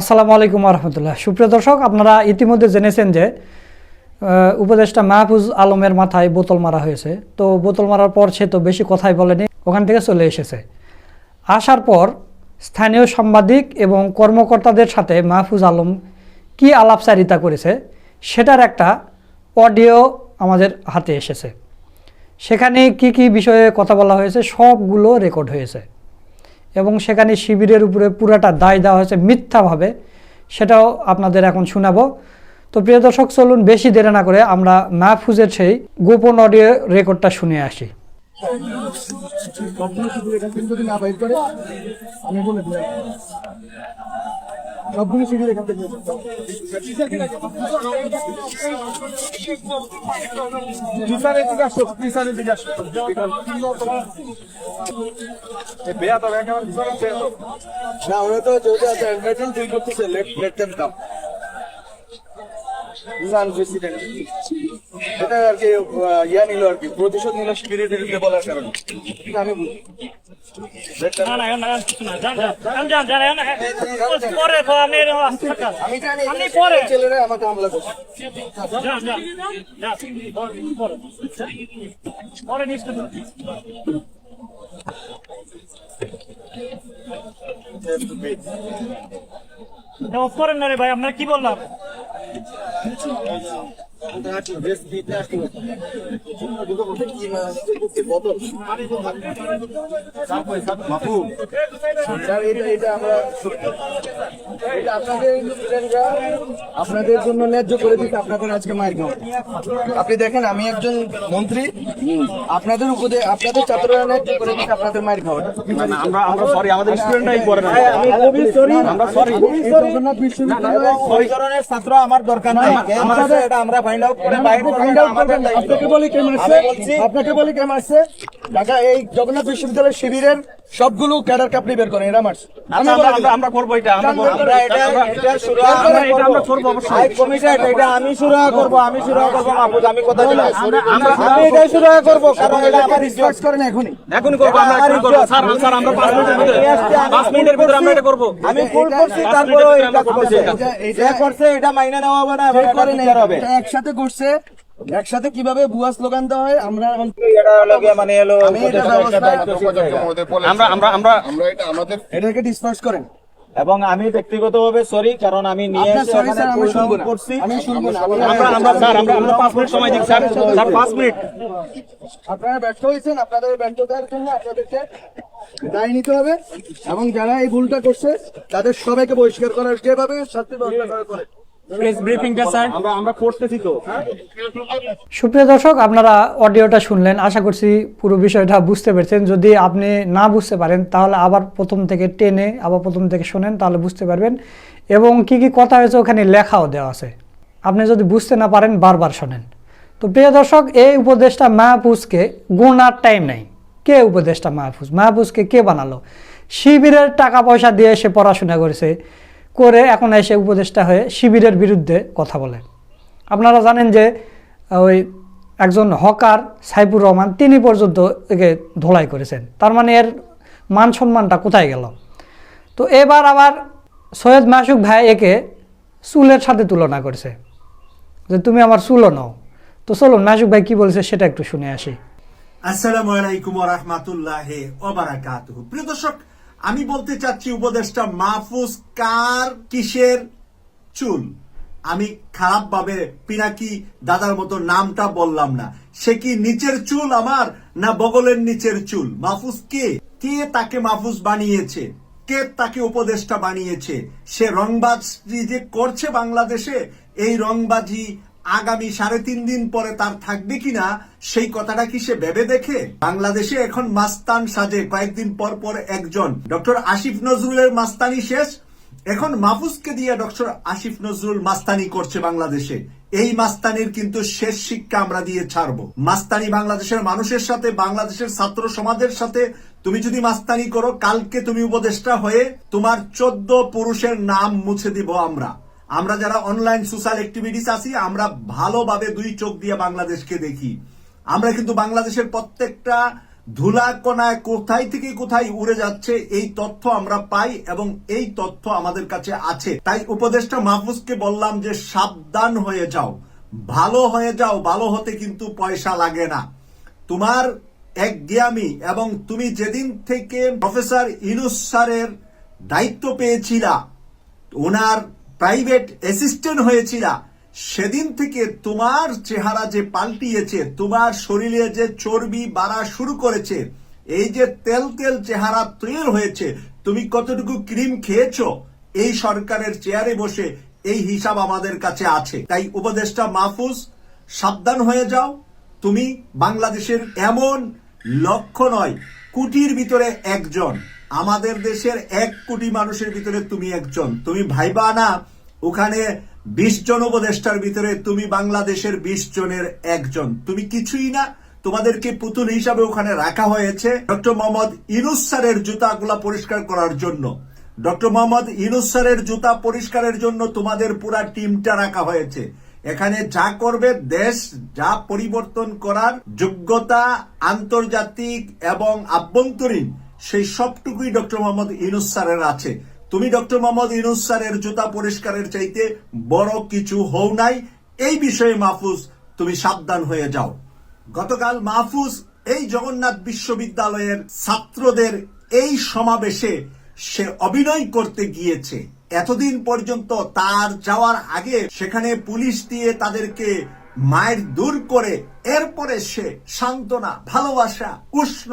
আসসালামু আলাইকুম রহমতুল্লাহ সুপ্রিয় দর্শক, আপনারা ইতিমধ্যে জেনেছেন যে উপদেষ্টা মাহফুজ আলমের মাথায় বোতল মারা হয়েছে। তো বোতল মারার পর সে তো বেশি কথাই বলেনি, ওখান থেকে চলে এসেছে। আসার পর স্থানীয় সাংবাদিক এবং কর্মকর্তাদের সাথে মাহফুজ আলম কি আলাপচারিতা করেছে, সেটার একটা অডিও আমাদের হাতে এসেছে। সেখানে কি কি বিষয়ে কথা বলা হয়েছে, সবগুলো রেকর্ড হয়েছে। এবং সেখানে শিবিরের উপরে পুরাটা দায় দেওয়া হয়েছে মিথ্যাভাবে, সেটাও আপনাদের এখন শোনাবো। তো প্রিয় দর্শক, চলুন বেশি দেরি না করে আমরা মাহফুজের সেই গোপন অডিও রেকর্ডটা শুনে আসি। আমি বলে সবগুলো শুধু এখান থেকে আসো আসো। না ওরা তো যেহেতু আছে অ্যাডভাইটিং তুই করতেছে লেট কাম প্রেসিডেন্ট এটা আর কি ইয়া নিল আর কি প্রতিশোধ নিল শিবিরের বিরুদ্ধে বলার কারণে। আমি বুঝি করেন না রে ভাই আপনার কি বললাম বাপু আপনাদের জন্য ন্যায্য করে দিতে আপনাদের আজকে মায়ের আপনি দেখেন আমি একজন মন্ত্রী। আপনাদের উপদে আপনাদের ছাত্ররা ন্যায্য করে দিতে আপনাদের মায়ের খাওয়াটা আমরা আমরা সরি আমাদের স্টুডেন্টরাই করে না। সরি। আমরা সরি। জগন্নাথ বিশ্ববিদ্যালয় ওই ধরনের ছাত্র আমার দরকার নাই। এটা আমরা ফাইন্ড আউট করে বাইরে ফাইন্ড আউট করবেন। আপনাকে বলি কে মারছে? আপনাকে বলি কে মারছে? ঢাকা এই জগন্নাথ বিশ্ববিদ্যালয় শিবিরের সবগুলো ক্যাডার আপনি বের করেন এরা আমরা করব এটা আমরা আমরা করব। এটা এটা শুরু আমরা এটা আমরা করব অবশ্যই। কমিটেড এটা আমি শুরু করব আমি শুরু করব মাহফুজ আমি কথা দিলাম। আমি এটা শুরু করব কারণ এটা আমার ডিসকাস করেন এখনই। এখনই। করব আমরা এখনই করব। স্যার স্যার আমরা 5 মিনিটের ভিতরে 5 মিনিটের ভিতরে আমরা এটা করব। আমি ফুল করছি তারপরে এটা করতেছি এটা এটা করছে এটা মাইনে নেওয়া হবে না বের করেন হবে। একসাথে করছে একসাথে কীভাবে ভুয়া স্লোগান দেওয়া হয় আমরা এখন এটা লগে মানে এলো আমরা আমরা আমরা আমরা এটা আমাদের এটাকে ডিসপার্স করেন। এবং আমি ব্যক্তিগতভাবে সরি কারণ আমি নিয়ে সরি ওখানে স্যার আমি পরিশ্রম করছি। আমি শুনব না। আমরা আমরা স্যার আমরা আমরা 5 মিনিট সময় স্যার। Sir 5 minute. আপনারা ব্যর্থ হয়েছেন আপনাদের ব্যর্থতার জন্য আপনাদেরকে দায় নিতে হবে। এবং যারা এই ভুলটা করছে তাদের সবাইকে বহিষ্কার করার যেভাবে শাস্তি ব্যবস্থা করা। করে আমরা আমরা করতেছি তো। সুপ্রিয় দর্শক আপনারা অডিওটা শুনলেন। আশা করছি পুরো বিষয়টা বুঝতে পেরেছেন। যদি আপনি না বুঝতে পারেন তাহলে আবার প্রথম থেকে টেনে আবার প্রথম থেকে শোনেন তাহলে বুঝতে পারবেন। এবং কি কি কথা হয়েছে ওখানে লেখাও দেওয়া আছে। আপনি যদি বুঝতে না পারেন বারবার শোনেন। তো প্রিয় দর্শক এই উপদেশটা মাহফুজকে গুণার টাইম নেই। কে উপদেশটা মাহফুজ? মাহফুজকে কে বানালো? শিবিরের টাকা পয়সা দিয়ে সে পড়াশোনা করেছে। করে এখন এসে উপদেষ্টা হয়ে শিবিরের বিরুদ্ধে কথা বলে। আপনারা জানেন যে ওই একজন হকার সাইফুর রহমান, তিনি পর্যন্ত একে ধোলাই করেছেন। তার মানে এর মান সম্মানটা কোথায় গেল? তো এবার আবার সৈয়দ মাসুক ভাই একে চুলের সাথে তুলনা করেছে, যে তুমি আমার চুলও নাও। তো চলুন, মাসুক ভাই কি বলছে সেটা একটু শুনে আসি। আসসালামু আলাইকুম রহমাতুল্লাহ ওবারাকাতুহু প্রিয় দর্শক আমি বলতে চাচ্ছি উপদেশটা মাহফুজ কার কিসের চুল? আমি খারাপ ভাবে পিনাকি দাদার মতো নামটা বললাম না। সে কি নিচের চুল আমার না বগলের নিচের চুল? মাহফুজ কে? কে তাকে মাহফুজ বানিয়েছে? কে তাকে উপদেষ্টা বানিয়েছে? সে রংবাজি যে করছে বাংলাদেশে, এই রংবাজি আগামী সাড়ে তিন দিন পরে তার থাকবে কিনা, সেই কথাটা কি সে ভেবে দেখে? বাংলাদেশে এখন মাস্তান সাজে, কয়েকদিন পর পর একজন। ডক্টর আসিফ নজরুলের মাস্তানি শেষ। এখন মাহফুজকে দিয়ে ডক্টর আসিফ নজরুল মাস্তানি করছে বাংলাদেশে। এই মাস্তানির কিন্তু শেষ শিক্ষা আমরা দিয়ে ছাড়বো। মাস্তানি বাংলাদেশের মানুষের সাথে, বাংলাদেশের ছাত্র সমাজের সাথে তুমি যদি মাস্তানি করো, কালকে তুমি উপদেষ্টা হয়ে তোমার চোদ্দ পুরুষের নাম মুছে দিব আমরা। আমরা যারা অনলাইন সোশ্যাল অ্যাক্টিভিটিস আছি, আমরা ভালোভাবে দুই চোখ দিয়ে বাংলাদেশকে দেখি। আমরা কিন্তু বাংলাদেশের প্রত্যেকটা ধুলা কণায় কোথায় থেকে কোথায় উড়ে যাচ্ছে, এই তথ্য আমরা পাই এবং এই তথ্য আমাদের কাছে আছে। তাই উপদেষ্টা মাহফুজকে বললাম যে, সাবধান হয়ে যাও। ভালো হয়ে যাও, ভালো হতে কিন্তু পয়সা লাগে না। তোমার এক জ্ঞানী এবং তুমি যেদিন থেকে প্রফেসর ইনুস স্যারের দায়িত্ব পেয়েছিলা, ওনার প্রাইভেট অ্যাসিস্ট্যান্ট হয়েছিলা। সেদিন থেকে তোমার চেহারা যে পাল্টিয়েছে, তোমার শরীরে যে চর্বি বাড়া শুরু করেছে, এই যে তেল তেল চেহারা তৈরি হয়েছে, তুমি কতটুকু ক্রিম খেয়েছো? এই সরকারের চেয়ারে বসে এই হিসাব আমাদের কাছে আছে। তাই উপদেষ্টা মাহফুজ, সাবধান হয়ে যাও। তুমি বাংলাদেশের এমন লক্ষ্য নয়, কুটির ভিতরে একজন। আমাদের দেশের এক কোটি মানুষের ভিতরে তুমি একজন। তুমি ভাইবা না, ওখানে বিশ জন উপদেষ্টার ভিতরে তুমি বাংলাদেশের বিশ জনের একজন। তুমি কিছুই না, তোমাদেরকে পুতুল হিসাবে ওখানে রাখা হয়েছে ডক্টর মোহাম্মদ ইনুস স্যারের জুতাগুলা পরিষ্কার করার জন্য। ডক্টর মোহাম্মদ ইনুস স্যারের জুতা পরিষ্কারের জন্য তোমাদের পুরা টিমটা রাখা হয়েছে। এখানে যা করবে দেশ, যা পরিবর্তন করার যোগ্যতা আন্তর্জাতিক এবং আভ্যন্তরীণ সেই সবটুকুই ডক্টর মোহাম্মদ ইনুস স্যারের আছে। তুমি ডক্টর মোহাম্মদ ইনুস স্যারের জুতা পরিষ্কারের চাইতে বড় কিছু হও নাই। এই বিষয়ে মাহফুজ, তুমি সাবধান হয়ে যাও। গতকাল মাহফুজ এই জগন্নাথ বিশ্ববিদ্যালয়ের ছাত্রদের এই সমাবেশে সে অভিনয় করতে গিয়েছে। এতদিন পর্যন্ত তার যাওয়ার আগে সেখানে পুলিশ দিয়ে তাদেরকে মায়ের দূর করে, এরপরে সে সান্ত্বনা, ভালোবাসা, উষ্ণ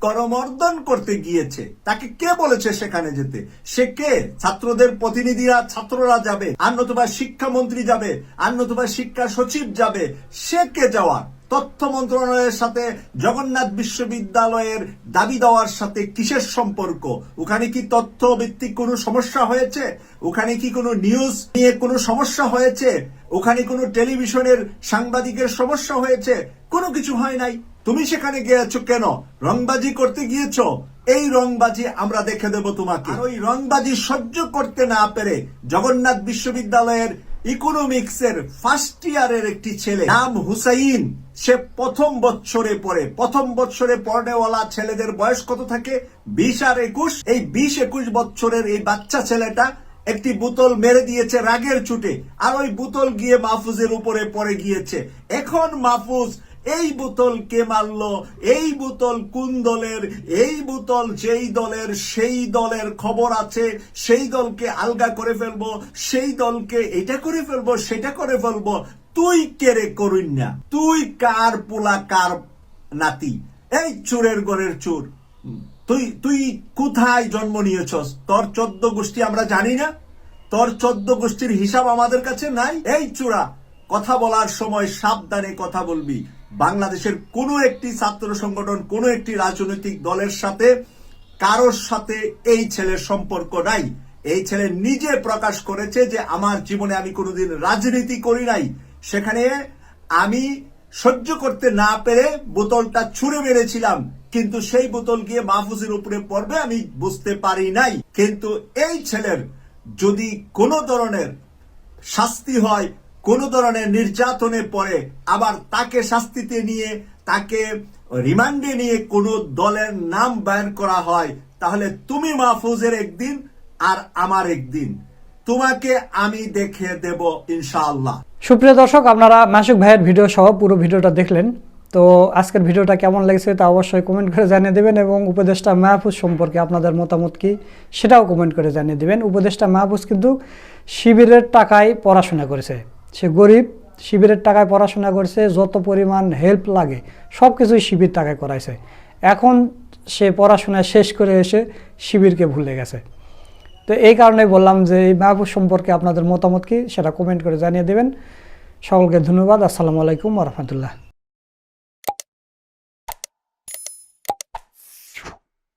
করমর্দন করতে গিয়েছে। তাকে কে বলেছে সেখানে যেতে? সে কে? ছাত্রদের প্রতিনিধিরা, ছাত্ররা যাবে, আর নতুবা শিক্ষামন্ত্রী যাবে, আর নতুবা শিক্ষা সচিব যাবে। সে কে যাওয়ার? তথ্য মন্ত্রণালয়ের সাথে, জগন্নাথ বিশ্ববিদ্যালয়ের দাবি দেওয়ার সাথে কিসের সম্পর্ক? ওখানে কি তথ্য ভিত্তিক কোনো সমস্যা হয়েছে? ওখানে কি কোনো নিউজ নিয়ে কোনো সমস্যা হয়েছে? ওখানে কোনো টেলিভিশনের সাংবাদিকের সমস্যা হয়েছে? কোনো কিছু হয় নাই। তুমি সেখানে গিয়েছো কেন? রংবাজি করতে গিয়েছো? এই রংবাজি আমরা দেখে দেব তোমাকে। ওই রংবাজি সহ্য করতে না পেরে জগন্নাথ বিশ্ববিদ্যালয়ের ইকোনমিক্সের ফার্স্ট ইয়ারের একটি ছেলে নাম হুসাইন, সে প্রথম বছরে পড়ে। প্রথম বছরে পড়নেওয়ালা ছেলেদের বয়স কত থাকে? বিশ আর একুশ। এই বিশ একুশ বছরের এই বাচ্চা ছেলেটা একটি বোতল মেরে দিয়েছে রাগের ছুটে, আর ওই বোতল গিয়ে মাহফুজের উপরে পড়ে গিয়েছে। এখন মাহফুজ এই বোতল কে মারলো? এই বোতল কোন দলের? এই বোতল যেই দলের, সেই দলের খবর আছে। সেই দলকে আলগা করে ফেলব, সেই দলকে এটা করে ফেলব, সেটা করে ফেলব। তুই কেরে করুন না তুই কার পোলা, কার নাতি? এই চোরের গড়ের চোর। তুই তুই কোথায় জন্ম নিয়েছস? তোর চোদ্দ গোষ্ঠী আমরা জানি না। তোর চোদ্দ গোষ্ঠীর হিসাব আমাদের কাছে নাই। এই চূড়া কথা বলার সময় সাবধানে কথা বলবি। বাংলাদেশের কোনো একটি ছাত্র সংগঠন, কোনো একটি রাজনৈতিক দলের সাথে কারোর সাথে এই ছেলের সম্পর্ক নাই। এই ছেলে নিজে প্রকাশ করেছে যে, আমার জীবনে আমি কোনোদিন রাজনীতি করি নাই। সেখানে আমি সহ্য করতে না পেরে বোতলটা ছুঁড়ে মেরেছিলাম। কিন্তু সেই বোতল গিয়ে মাহফুজের উপরে পড়বে আমি বুঝতে পারি নাই। কিন্তু এই ছেলের যদি কোনো ধরনের শাস্তি হয় কোনো ধরনের নির্যাতনে পরে আবার তাকে শাস্তিতে নিয়ে, তাকে রিমান্ডে নিয়ে কোনো দলের নাম বায়ন করা হয়, তাহলে তুমি মাহফুজের একদিন আর আমার একদিন। তোমাকে আমি দেখে দেব ইনশাআল্লাহ। সুপ্রিয় দর্শক, আপনারা মাসুক ভাইয়ের ভিডিও সহ পুরো ভিডিওটা দেখলেন। তো আজকের ভিডিওটা কেমন লেগেছে তা অবশ্যই কমেন্ট করে জানিয়ে দেবেন এবং উপদেষ্টা মাহফুজ সম্পর্কে আপনাদের মতামত কি সেটাও কমেন্ট করে জানিয়ে দেবেন। উপদেষ্টা মাহফুজ কিন্তু শিবিরের টাকায় পড়াশোনা করেছে। সে গরিব, শিবিরের টাকায় পড়াশোনা করছে, যত পরিমাণ হেল্প লাগে সব কিছুই শিবির টাকায় করাইছে। এখন সে পড়াশোনা শেষ করে এসে শিবিরকে ভুলে গেছে। তো এই কারণে বললাম যে, এই মাহবুব সম্পর্কে আপনাদের মতামত কি সেটা কমেন্ট করে জানিয়ে দেবেন। সকলকে ধন্যবাদ, আসসালামু আলাইকুম রহমতুল্লাহ।